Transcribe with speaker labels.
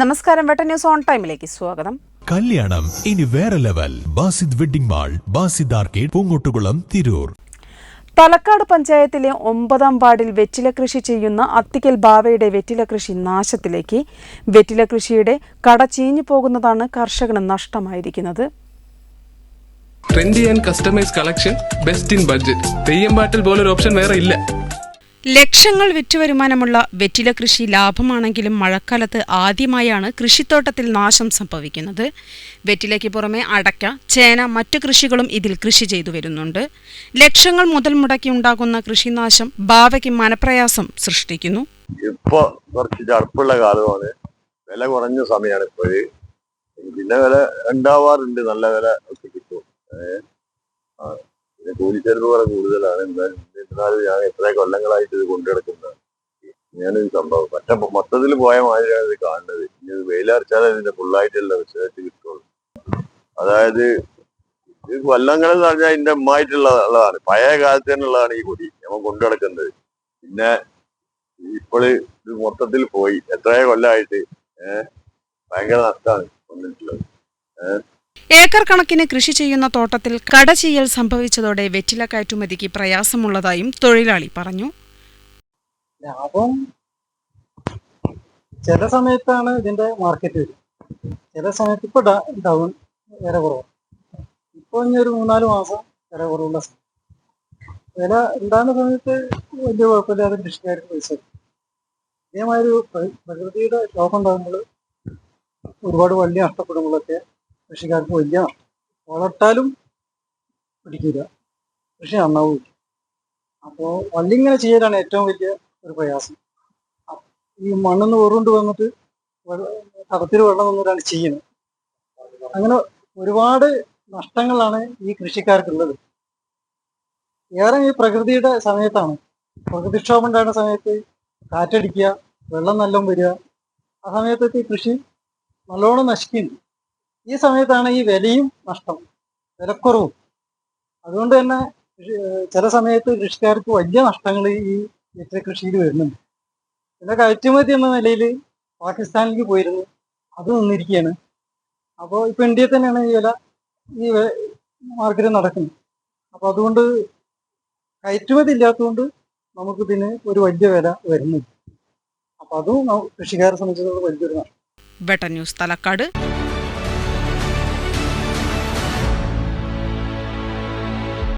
Speaker 1: നമസ്കാരം വെട്ട news on ടൈമിലേക്ക് സ്വാഗതം.
Speaker 2: കല്യാണം ഇനി വേറെ level. Basid wedding mall Basid arcade Poongottukulam Tirur.
Speaker 1: Thalakkad പഞ്ചായത്തിലെ ഒമ്പതാം വാർഡിൽ വെറ്റില കൃഷി ചെയ്യുന്ന അത്തിക്കൽ ബാവയുടെ വെറ്റില കൃഷി നാശത്തിലേക്ക്. വെറ്റില കൃഷിയുടെ കട ചീഞ്ഞു പോകുന്നതാണ് കർഷകന് നഷ്ടമായിരിക്കുന്നത്.
Speaker 3: Trendy and customise collection best in budget Theyyam പാട്ടിൽ പോലൊരു ഓപ്ഷൻ വേറെ ഇല്ല.
Speaker 1: ലക്ഷങ്ങൾ വിറ്റ് വരുമാനമുള്ള വെറ്റില കൃഷി ലാഭമാണെങ്കിലും മഴക്കാലത്ത് ആദ്യമായാണ് കൃഷിത്തോട്ടത്തിൽ നാശം സംഭവിക്കുന്നത്. വെറ്റിലയ്ക്ക് പുറമെ അടയ്ക്ക ചേന മറ്റു കൃഷികളും ഇതിൽ കൃഷി ചെയ്തു വരുന്നുണ്ട്. ലക്ഷങ്ങൾ മുതൽ മുടക്കി ഉണ്ടാകുന്ന കൃഷിനാശം ഭാവയ്ക്ക് മനപ്രയാസം സൃഷ്ടിക്കുന്നു.
Speaker 4: ഇപ്പൊ കുറച്ച് ചടുപ്പുള്ള കാലമാണ്. വില കുറഞ്ഞ സമയമാണ് ഇപ്പോഴ്. പിന്നെ വില ഉണ്ടാവാറുണ്ട് നല്ല വില ഒക്കെ കിട്ടും. പിന്നെ കൂലിച്ചെലവ് വളരെ കൂടുതലാണ്. എന്നാലും ഞാൻ എത്ര കൊല്ലങ്ങളായിട്ട് ഇത് കൊണ്ടുനടക്കുന്നതാണ് ഞാനൊരു സംഭവം. മറ്റേ മൊത്തത്തിൽ പോയ മാതിരിയാണ് ഇത് കാണുന്നത്. ഇനി ഇത് വെയിലറച്ചാലേ ഇതിന്റെ ഫുള്ളായിട്ടുള്ള വിശദത്തിൽ കിട്ടുള്ളൂ. അതായത് ഇത് കൊല്ലങ്ങൾ എന്ന് പറഞ്ഞാൽ ഇതിന്റെ ഉമ്മായിട്ടുള്ളതാണ്. പഴയ കാലത്ത് തന്നെ ഉള്ളതാണ് ഈ കൊടി. നമ്മൾ കൊണ്ടു നടക്കുന്നത് പിന്നെ ഇപ്പോൾ ഇത് മൊത്തത്തിൽ പോയി. എത്രയോ കൊല്ലമായിട്ട് ഏഹ് ഭയങ്കര നഷ്ടമാണ് വന്നിട്ടുള്ളത്
Speaker 1: ഏക്കർ കണക്കിന് കൃഷി ചെയ്യുന്ന തോട്ടത്തിൽ കടചീയൽ സംഭവിച്ചതോടെ വെറ്റില കയറ്റുമതിക്ക് പ്രയാസമുള്ളതായും തൊഴിലാളി പറഞ്ഞു.
Speaker 5: ലാഭം ചില സമയത്താണ് ഇതിന്റെ മാർക്കറ്റ് വരും ചില സമയത്ത് ഇപ്പൊ ഡൗൺ വില കുറവാണ് ഇപ്പൊ ഇനി ഒരു മൂന്നാൽ മാസം വില കുറവുള്ള വില ഉണ്ടാകുന്ന സമയത്ത് വലിയ കുഴപ്പമില്ലാതെ കൃഷിക്കാർക്ക് പൈസ ഇതേമാതിരി പ്രകൃതിയുടെ ക്ഷോഭം ഉണ്ടാകുമ്പോൾ ഒരുപാട് വള്ളി നഷ്ടപ്പെടുമ്പോഴൊക്കെ കൃഷിക്കാർക്ക് വലിയ വളർത്താലും പിടിക്കില്ല കൃഷി നന്നാവും അപ്പോൾ വള്ളി ഇങ്ങനെ ചെയ്യലാണ് ഏറ്റവും വലിയ ഒരു പ്രയാസം. ഈ മണ്ണിന്ന് ഉരുണ്ട് വന്നിട്ട് കടത്തിൽ വെള്ളം വന്നിട്ടാണ് ചെയ്യുന്നത്. അങ്ങനെ ഒരുപാട് നഷ്ടങ്ങളാണ് ഈ കൃഷിക്കാർക്കുള്ളത്. ഏറെ ഈ പ്രകൃതിയുടെ സമയത്താണ്. പ്രകൃതിക്ഷോഭം ഉണ്ടാകുന്ന സമയത്ത് കാറ്റടിക്കുക വെള്ളം നല്ലോണം വരിക. ആ സമയത്തൊക്കെ ഈ കൃഷി നല്ലോണം നശിക്കുന്നുണ്ട് ഈ സമയത്താണ് ഈ വിലയും നഷ്ടം വിലക്കുറവും. അതുകൊണ്ട് തന്നെ ചില സമയത്ത് കൃഷിക്കാർക്ക് വലിയ നഷ്ടങ്ങൾ ഈ ഏറ്റ കൃഷിയിൽ വരുന്നുണ്ട്. പിന്നെ കയറ്റുമതി എന്ന നിലയിൽ പാകിസ്ഥാനിലേക്ക് പോയിരുന്നു അത് നിന്നിരിക്കുകയാണ്. അപ്പോൾ ഇപ്പൊ ഇന്ത്യയിൽ തന്നെയാണ് ഈ വില ഈ മാർക്കറ്റ് നടക്കുന്നത്. അപ്പോൾ അതുകൊണ്ട് കയറ്റുമതി ഇല്ലാത്തതുകൊണ്ട് നമുക്ക് നമുക്കിതിന് ഒരു വലിയ വില വരുന്നുണ്ട് അപ്പൊ അതും കൃഷിക്കാരെ സംബന്ധിച്ചിടത്തോളം വലിയൊരു നഷ്ടം.
Speaker 1: ന്യൂസ് തലക്കാട്.